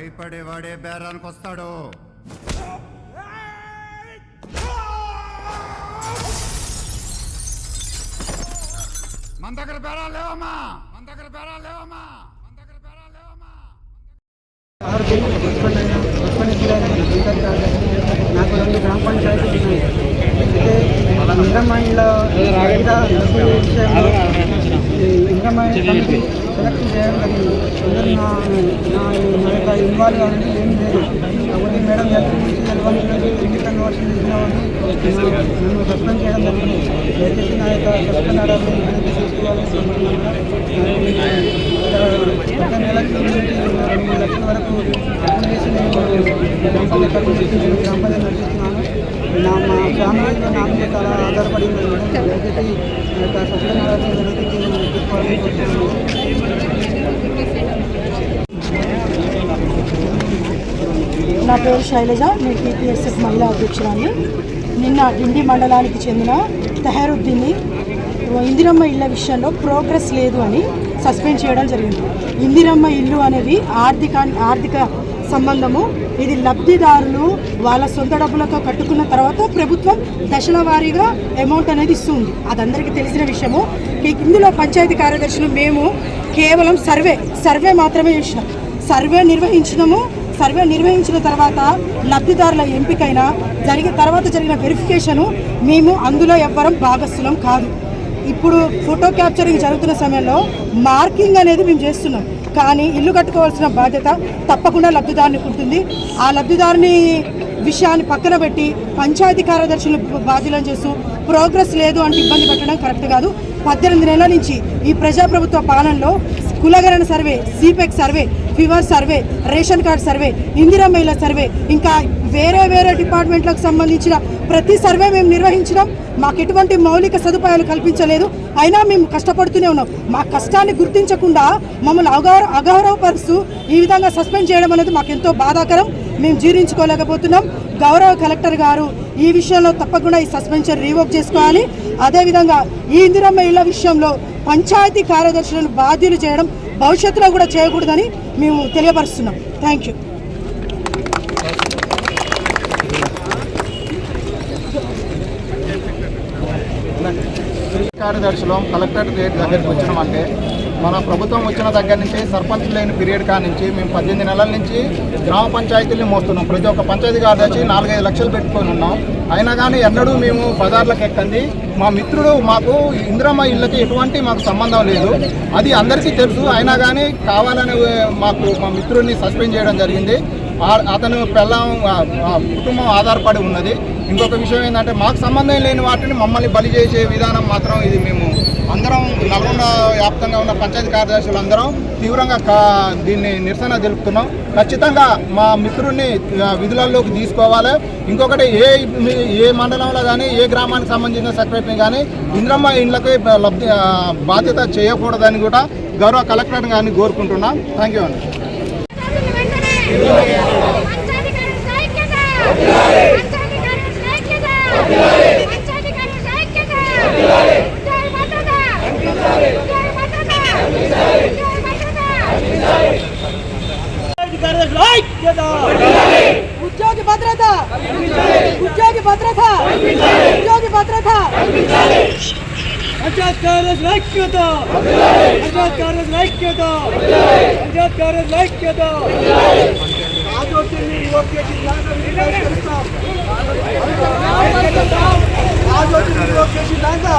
భయపడేవాడే బేరానికి వస్తాడు? మన దగ్గర బేరాలు లేవమ్మా! మన దగ్గర బేరాలు లేవమ్మా! మన దగ్గర బేరాలు లేవమ్మా! నాకు రెండు గ్రామ పంచాయతీలు ఉన్నాయి అయితే ఇంద్రమైన్లో వివిధ కమిటీ సెలెక్ట్ చేయడం జరిగింది అందరూ నా నా నా యొక్క ఇన్వాల్వ్ అనేది ఏం లేదు. కాబట్టి మేడం ఎక్కడి నుంచి తెలియదు ఎన్ని కన్వర్షన్ చేసినామని నన్ను సస్పెండ్ చేయడం జరిగింది దయచేసి నా యొక్క సస్పెండ్ ఆర్డర్ని వెనక్కి లక్షల వరకు అప్పులు నేను నడిపిస్తున్నాను. నా మా ఫ్యామిలీ నా మీద చాలా ఆధారపడి ఉంది. మేడం దయచేసి నా యొక్క సస్పెండ్ ఆర్డర్ని వెనక్కి నా పేరు శైలజ నేను టీపీఎస్ఎస్ మహిళా అధ్యక్షురాన్ని నిన్న డిండి మండలానికి చెందిన తెహరుద్దీన్ని ఇందిరమ్మ ఇళ్ళ విషయంలో ప్రోగ్రెస్ లేదు అని సస్పెండ్ చేయడం జరిగింది. ఇందిరమ్మ ఇల్లు అనేవి ఆర్థిక ఆర్థిక సంబంధము. ఇది లబ్ధిదారులు వాళ్ళ సొంత డబ్బులతో కట్టుకున్న తర్వాత ప్రభుత్వం దశల వారీగా అమౌంట్ అనేది ఇస్తుంది. అది అందరికీ తెలిసిన విషయము. ఇందులో పంచాయతీ కార్యదర్శులు మేము కేవలం సర్వే సర్వే మాత్రమే చేసినాం. సర్వే నిర్వహించినము. సర్వే నిర్వహించిన తర్వాత లబ్ధిదారుల ఎంపికైన జరిగిన తర్వాత జరిగిన వెరిఫికేషను మేము అందులో ఎవ్వరం భాగస్థులం కాదు. ఇప్పుడు ఫోటో క్యాప్చరింగ్ జరుగుతున్న సమయంలో మార్కింగ్ అనేది మేము చేస్తున్నాం. కానీ ఇల్లు కట్టుకోవాల్సిన బాధ్యత తప్పకుండా లబ్ధిదారునికి ఉంటుంది ఆ లబ్ధిదారుని విషయాన్ని పక్కన పెట్టి పంచాయతీ కార్యదర్శులు బాధ్యులను చేస్తూ ప్రోగ్రెస్ లేదు అంటే ఇబ్బంది పెట్టడం కరెక్ట్ కాదు. పద్దెనిమిది నెలల నుంచి ఈ ప్రజాప్రభుత్వ పాలనలో కులగరణ survey సిపెక్ survey fever survey ration card survey Indira మహిళ సర్వే ఇంకా వేరే వేరే డిపార్ట్మెంట్లకు సంబంధించిన ప్రతి సర్వే మేము నిర్వహించడం మాకు ఎటువంటి మౌలిక సదుపాయాలు కల్పించలేదు. అయినా మేము కష్టపడుతూనే ఉన్నాం. మా కష్టాన్ని గుర్తించకుండా మమ్మల్ని అగౌర అగౌరవపరుస్తూ ఈ విధంగా సస్పెండ్ చేయడం అనేది మాకు ఎంతో బాధాకరం. మేము జీర్ణించుకోలేకపోతున్నాం. గౌరవ కలెక్టర్ గారు ఈ విషయంలో తప్పకుండా ఈ సస్పెన్షన్ రీవోక్ చేసుకోవాలి. అదేవిధంగా ఈ ఇందిరమ్మ ఇళ్ళ విషయంలో పంచాయతీ కార్యదర్శులను బాధ్యులు చేయడం భవిష్యత్తులో కూడా చేయకూడదని మేము తెలియపరుస్తున్నాం. థ్యాంక్ యూ కార్యదర్శిలో కలెక్టరేట్ గేట్ దగ్గరికి వచ్చినామంటే మన ప్రభుత్వం వచ్చిన దగ్గర నుంచి సర్పంచ్ లేని పీరియడ్ కాడ నుంచి మేము పద్దెనిమిది నెలల నుంచి గ్రామ పంచాయతీలు మోస్తున్నాం. ప్రతి ఒక్క పంచాయతీ కార్యదర్శి నాలుగైదు లక్షలు పెట్టుకొని ఉన్నాం. అయినా కానీ ఎన్నడూ మేము బజార్లకు ఎక్కండి. మా మిత్రుడు మాకు ఇందిరమ్మ ఇళ్ళకి ఎటువంటి మాకు సంబంధం లేదు. అది అందరికీ తెలుసు. అయినా కానీ కావాలని మాకు మా మిత్రుడిని సస్పెండ్ చేయడం జరిగింది. అతను పెళ్ళం కుటుంబం ఆధారపడి ఉన్నది. ఇంకొక విషయం ఏంటంటే మాకు సంబంధం లేని వాటిని మమ్మల్ని బలి చేసే విధానం మాత్రం ఇది మేము అందరం నల్గొండ వ్యాప్తంగా ఉన్న పంచాయతీ కార్యదర్శులు అందరం తీవ్రంగా కా- దీన్ని నిరసన తెలుపుతున్నాం. ఖచ్చితంగా మా మిత్రుడిని విధులలోకి తీసుకోవాలి. ఇంకొకటి ఏ ఏ మండలంలో కానీ ఏ గ్రామానికి సంబంధించిన సెక్రటరీని కానీ ఇంద్రమ్మ ఇండ్లకి లబ్ధి బాధ్యత చేయకూడదని కూడా గౌరవ కలెక్టర్ గారిని కోరుకుంటున్నాం. థ్యాంక్ యూ అండి ఉద్యోగి భద్రత ఉద్యోగి భద్రత! ఉద్యోగి భద్రత! పంచాయత్ కార్యదర్శుల ఐక్యత! పంచాయత్ కార్యదర్శుల ఐక్యత! పంచాయత్ కార్యదర్శుల ఐక్యత! ఆదోటిని యువకేసి బహిష్కరిస్తాం ఆదోటిని యువకేసి లాగా